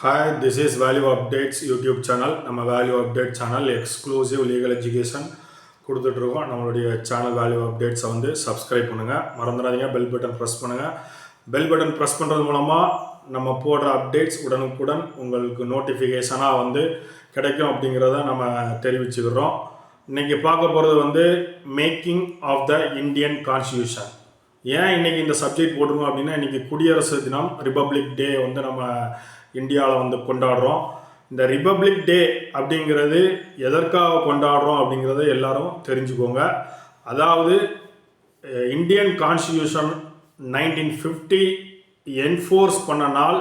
Hi this is value updates YouTube channel நம்ம value update channel exclusive legal education கொடுத்துட்ருக்கோம். நம்மளுடைய channel value அப்டேட்ஸை வந்து சப்ஸ்கிரைப் பண்ணுங்கள் மறந்துடாதீங்க பெல் பட்டன் ப்ரெஸ் பண்ணுங்கள் பெல் பட்டன் ப்ரெஸ் பண்ணுறது மூலமாக நம்ம போடுற அப்டேட்ஸ் உடனுக்குடன் உங்களுக்கு நோட்டிஃபிகேஷனாக வந்து கிடைக்கும் அப்படிங்கிறத நம்ம தெரிவிச்சுக்கிறோம். இன்றைக்கி பார்க்க போகிறது வந்து making of the Indian constitution ஏன் இன்றைக்கி இந்த சப்ஜெக்ட் போட்டிருக்கோம் அப்படின்னா இன்றைக்கி குடியரசு தினம் ரிப்பப்ளிக் டே வந்து நம்ம இந்தியாவில் வந்து கொண்டாடுறோம். இந்த ரிப்பப்ளிக் டே அப்படிங்கிறது எதற்காக கொண்டாடுறோம் அப்படிங்கிறத எல்லாரும் தெரிஞ்சுக்கோங்க. அதாவது Indian constitution nineteen fifty enforce பண்ண நாள்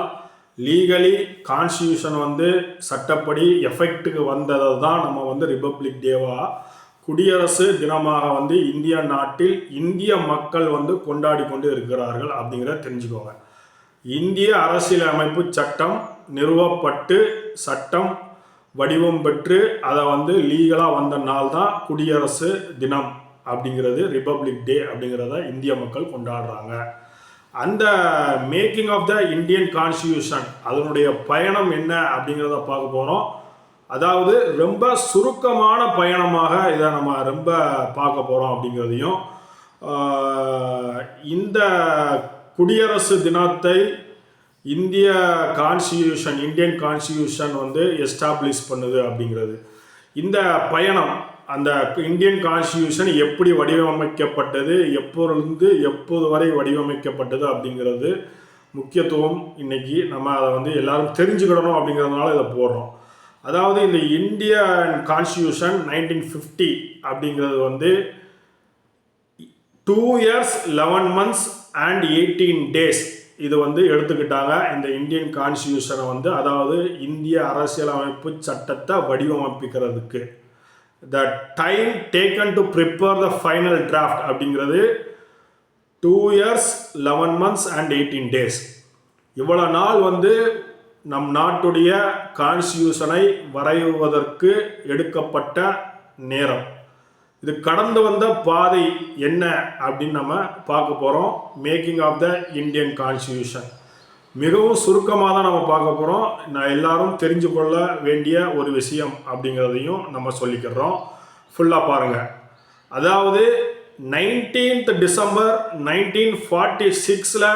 லீகலி கான்ஸ்டியூஷன் வந்து சட்டப்படி எஃபெக்ட்டுக்கு வந்ததை தான் நம்ம வந்து ரிப்பப்ளிக் டேவாக குடியரசு தினமாக வந்து இந்திய நாட்டில் இந்திய மக்கள் வந்து கொண்டாடி கொண்டு இருக்கிறார்கள் அப்படிங்கிறத தெரிஞ்சுக்கோங்க. இந்திய அரசியலமைப்பு சட்டம் நிறுவப்பட்டு சட்டம் வடிவம் பெற்று அதை வந்து லீகலாக வந்த நாள் தான் குடியரசு தினம் அப்படிங்கிறது ரிப்பப்ளிக் டே அப்படிங்கிறத இந்திய மக்கள் கொண்டாடுறாங்க. அந்த making of the Indian constitution அதனுடைய பயணம் என்ன அப்படிங்கிறத பார்க்க போகிறோம் அதாவது ரொம்ப சுருக்கமான பயணமாக இதை நம்ம ரொம்ப பார்க்க போகிறோம் அப்படிங்கிறதையும் இந்த குடியரசு தினத்தை இந்திய கான்ஸ்டியூஷன் இந்தியன் கான்ஸ்டியூஷன் வந்து எஸ்டாப்ளிஷ் பண்ணுது அப்படிங்கிறது. இந்த பயணம் அந்த இந்தியன் கான்ஸ்டியூஷன் எப்படி வடிவமைக்கப்பட்டது எப்போருந்து எப்போது வரை வடிவமைக்கப்பட்டது அப்படிங்கிறது முக்கியத்துவம் இன்னைக்கு நம்ம அதை வந்து எல்லாரும் தெரிஞ்சுக்கிடணும் அப்படிங்கிறதுனால இதை போடுறோம். அதாவது இந்த இந்தியன் கான்ஸ்டியூஷன் நைன்டீன் ஃபிஃப்டி அப்படிங்கிறது வந்து two years eleven months and eighteen days இது வந்து எடுத்துக்கிட்டாங்க இந்த இந்தியன் கான்ஸ்டியூஷனை வந்து அதாவது இந்திய அரசியலமைப்பு சட்டத்தை வடிவமைப்பிக்கிறதுக்கு. The time taken to prepare the final draft அப்படிங்கிறது two years eleven months and eighteen days இவ்வளோ நாள் வந்து நம் நாட்டுடைய கான்ஸ்டியூஷனை வரைவதற்கு எடுக்கப்பட்ட நேரம். இது கடந்து வந்த பாதை என்ன அப்படின்னு நம்ம பார்க்க போகிறோம் making of the Indian constitution மிகவும் சுருக்கமாக தான் நம்ம பார்க்க போகிறோம் நான் எல்லாரும் தெரிஞ்சு கொள்ள வேண்டிய ஒரு விஷயம் அப்படிங்கிறதையும் நம்ம சொல்லிக்கிறோம். ஃபுல்லாக பாருங்கள் அதாவது நைன்டீன்த் டிசம்பர் நைன்டீன் ஃபார்ட்டி சிக்ஸில்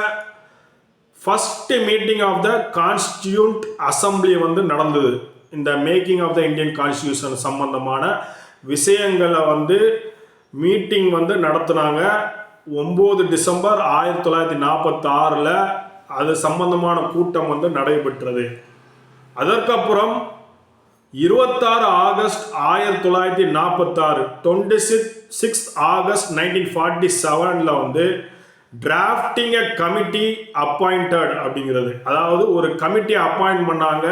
first meeting of the constituent assembly வந்து நடந்தது. இந்த making of the Indian constitution சம்பந்தமான விஷயங்களை வந்து மீட்டிங் வந்து நடத்துனாங்க. ஒம்பது டிசம்பர் ஆயிரத்தி தொள்ளாயிரத்தி நாற்பத்தாறில் அது சம்பந்தமான கூட்டம் வந்து நடைபெற்றது. அதற்கப்புறம் இருபத்தாறு ஆகஸ்ட் ஆயிரத்தி தொள்ளாயிரத்தி நாற்பத்தாறு twenty six six August nineteen forty செவனில் வந்து டிராஃப்டிங் எ கமிட்டி அப்பாயிண்டட் அப்படிங்கிறது. அதாவது ஒரு கமிட்டி அப்பாயிண்ட் பண்ணாங்க.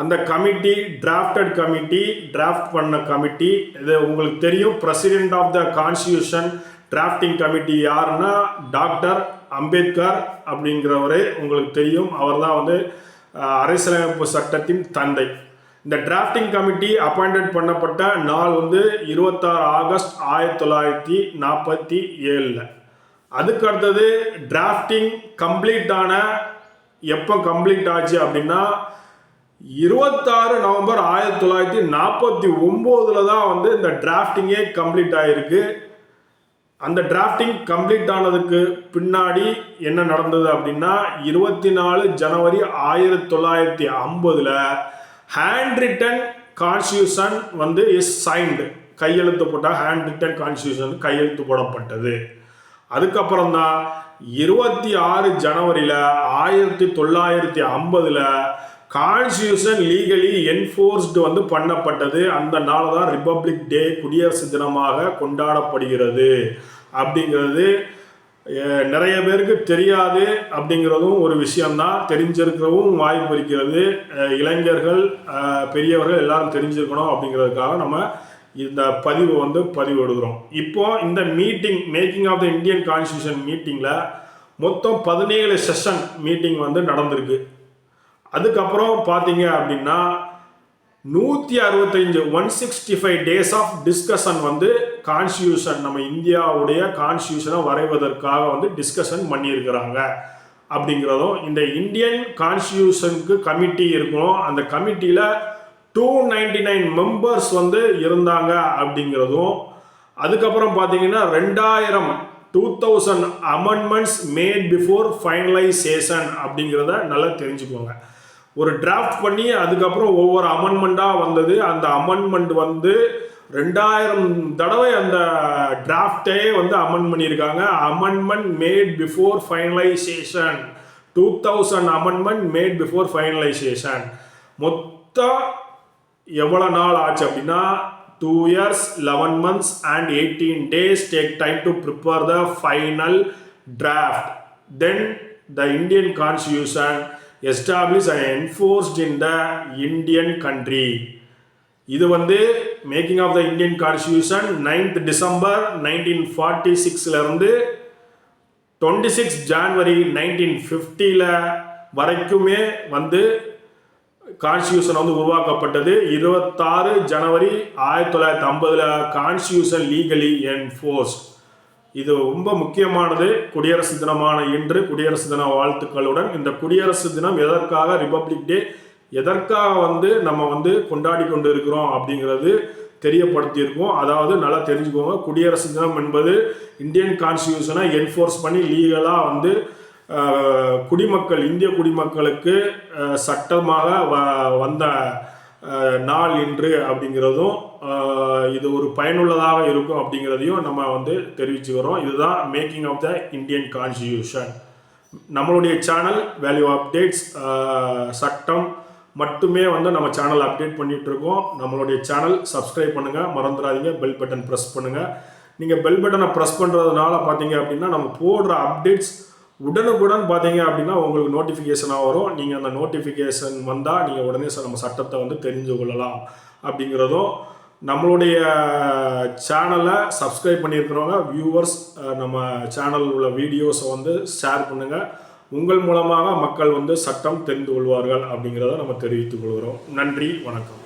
அந்த கமிட்டி டிராஃப்டட் கமிட்டி டிராஃப்ட் பண்ண கமிட்டி இது உங்களுக்கு தெரியும் president of the constitution drafting committee யாருன்னா டாக்டர் அம்பேத்கர் அப்படிங்கிறவரே உங்களுக்கு தெரியும். அவர் தான் வந்து அரசியலமைப்பு சட்டத்தின் தந்தை. இந்த டிராஃப்டிங் கமிட்டி அப்பாயிண்டட் பண்ணப்பட்ட நாள் வந்து இருபத்தாறு ஆகஸ்ட் ஆயிரத்தி தொள்ளாயிரத்தி நாற்பத்தி ஏழில். அதுக்கு அடுத்தது டிராஃப்டிங் கம்ப்ளீட் ஆன எப்போ கம்ப்ளீட் ஆச்சு அப்படின்னா இருபத்தாறு நவம்பர் ஆயிரத்தி தொள்ளாயிரத்தி நாற்பத்தி ஒம்போதில் தான் வந்து இந்த டிராஃப்டிங்கே கம்ப்ளீட் ஆகிருக்கு அந்த டிராஃப்டிங் கம்ப்ளீட் ஆனதுக்கு பின்னாடி என்ன நடந்தது அப்படின்னா இருபத்தி நாலு ஜனவரி ஆயிரத்தி தொள்ளாயிரத்தி ஐம்பதில் ஹேண்ட் ரிட்டன் கான்ஸ்டியூஷன் வந்து இஸ் சைன்டு கையெழுத்து போட்டால் ஹேண்ட் ரிட்டன் கான்ஸ்டியூஷன் கையெழுத்து போடப்பட்டது. அதுக்கப்புறம் தான் இருபத்தி ஆறு ஜனவரியில் ஆயிரத்தி தொள்ளாயிரத்தி ஐம்பதில் கான்ஸ்டியூஷன் லீகலி என்ஃபோர்ஸ்டு வந்து பண்ணப்பட்டது. அந்த நாள் தான் ரிப்பப்ளிக் டே குடியரசு தினமாக கொண்டாடப்படுகிறது. அப்படிங்கிறது நிறைய பேருக்கு தெரியாது. அப்படிங்கிறதும் ஒரு விஷயம்தான். தெரிஞ்சிருக்கிறவும் வாய்ப்பு இருக்கிறது. இளைஞர்கள் பெரியவர்கள் எல்லாரும் தெரிஞ்சிருக்கணும் அப்படிங்கிறதுக்காக நம்ம இந்த பதிவு வந்து பதிவிடுகிறோம். இப்போ இந்த meeting making of the Indian constitution மீட்டிங்கில் மொத்தம் பதினேழு செஷன் மீட்டிங் வந்து நடந்திருக்கு. அதுக்கப்புறம் பார்த்தீங்க அப்படின்னா நூற்றி அறுபத்தஞ்சு one sixty five days of discussion வந்து கான்ஸ்டியூஷன் நம்ம இந்தியாவுடைய கான்ஸ்டியூஷனை வரைவதற்காக வந்து டிஸ்கஷன் பண்ணியிருக்கிறாங்க. அப்படிங்கிறதும் இந்த இந்தியன் கான்ஸ்டியூஷனுக்கு கமிட்டி இருக்கும் அந்த கமிட்டியில் டூ நைன்டி நைன் மெம்பர்ஸ் வந்து இருந்தாங்க அப்படிங்கிறதும் அதுக்கப்புறம் பார்த்தீங்கன்னா ரெண்டாயிரம் two thousand amendments made before finalisation அப்படிங்கிறத நல்லா தெரிஞ்சுக்கோங்க. ஒரு டிராஃப்ட் பண்ணி அதுக்கப்புறம் ஒவ்வொரு அமெண்ட்மெண்ட்டாக வந்தது. அந்த அமெண்ட்மெண்ட் வந்து ரெண்டாயிரம் தடவை அந்த டிராஃப்டே வந்து அமெண்ட் பண்ணியிருக்காங்க. Amendment made before finalisation two thousand amendment made before finalisation மொத்தம் எவ்வளோ நாள் ஆச்சு அப்படின்னா two years eleven months and eighteen days take time to prepare the final draft then the Indian constitution establish and enforced in the Indian country இது வந்து making of the Indian constitution ninth December nineteen forty சிக்ஸ்லேருந்து twenty six January nineteen ஃபிஃப்டியில் வரைக்குமே வந்து constitution வந்து உருவாக்கப்பட்டது. இருபத்தாறு ஜனவரி ஆயிரத்தி தொள்ளாயிரத்தி ஐம்பதில் கான்ஸ்டியூஷன் லீகலி என்ஃபோர்ஸ்ட் இது ரொம்ப முக்கியமானது குடியரசு தினமான இன்று குடியரசு தின வாழ்த்துக்களுடன். இந்த குடியரசு தினம் எதற்காக ரிபப்ளிக் டே எதற்காக வந்து நம்ம வந்து கொண்டாடி கொண்டு இருக்கிறோம் அப்படிங்கிறது தெரியப்படுத்தியிருக்கோம். அதாவது நல்லா தெரிஞ்சுக்கோங்க குடியரசு தினம் என்பது இந்தியன் கான்ஸ்டியூஷனை என்ஃபோர்ஸ் பண்ணி லீகலாக வந்து குடிமக்கள் இந்திய குடிமக்களுக்கு சட்டமாக வ வந்த நாள் இன்று அப்படிங்கிறதும் இது ஒரு பயனுள்ளதாக இருக்கும் அப்படிங்கிறதையும் நம்ம வந்து தெரிவிச்சுக்கிறோம். இதுதான் making of the Indian constitution நம்மளுடைய சேனல் வேல்யூ அப்டேட்ஸ் சட்டம் மட்டுமே வந்து நம்ம சேனல் அப்டேட் பண்ணிகிட்டு இருக்கோம் நம்மளுடைய சேனல் சப்ஸ்கிரைப் பண்ணுங்கள் மறந்துடாதீங்க. பெல் பட்டன் ப்ரெஸ் பண்ணுங்கள் நீங்கள் பெல் பட்டனை ப்ரெஸ் பண்ணுறதுனால பார்த்தீங்க அப்படின்னா நம்ம போடுற அப்டேட்ஸ் உடனுக்குடன் பார்த்தீங்க அப்படின்னா உங்களுக்கு நோட்டிஃபிகேஷனாக வரும். நீங்கள் அந்த நோட்டிஃபிகேஷன் வந்தால் நீங்கள் உடனே நம்ம சட்டத்தை வந்து தெரிஞ்சு கொள்ளலாம் அப்படிங்கிறதும் நம்மளுடைய சேனலை சப்ஸ்கிரைப் பண்ணியிருக்கிறவங்க வியூவர்ஸ் நம்ம சேனலில் உள்ள வீடியோஸை வந்து ஷேர் பண்ணுங்கள் உங்கள் மூலமாக மக்கள் வந்து சட்டம் தெரிந்து கொள்வார்கள் அப்படிங்கிறத நம்ம தெரிவித்துக் கொள்கிறோம். நன்றி வணக்கம்.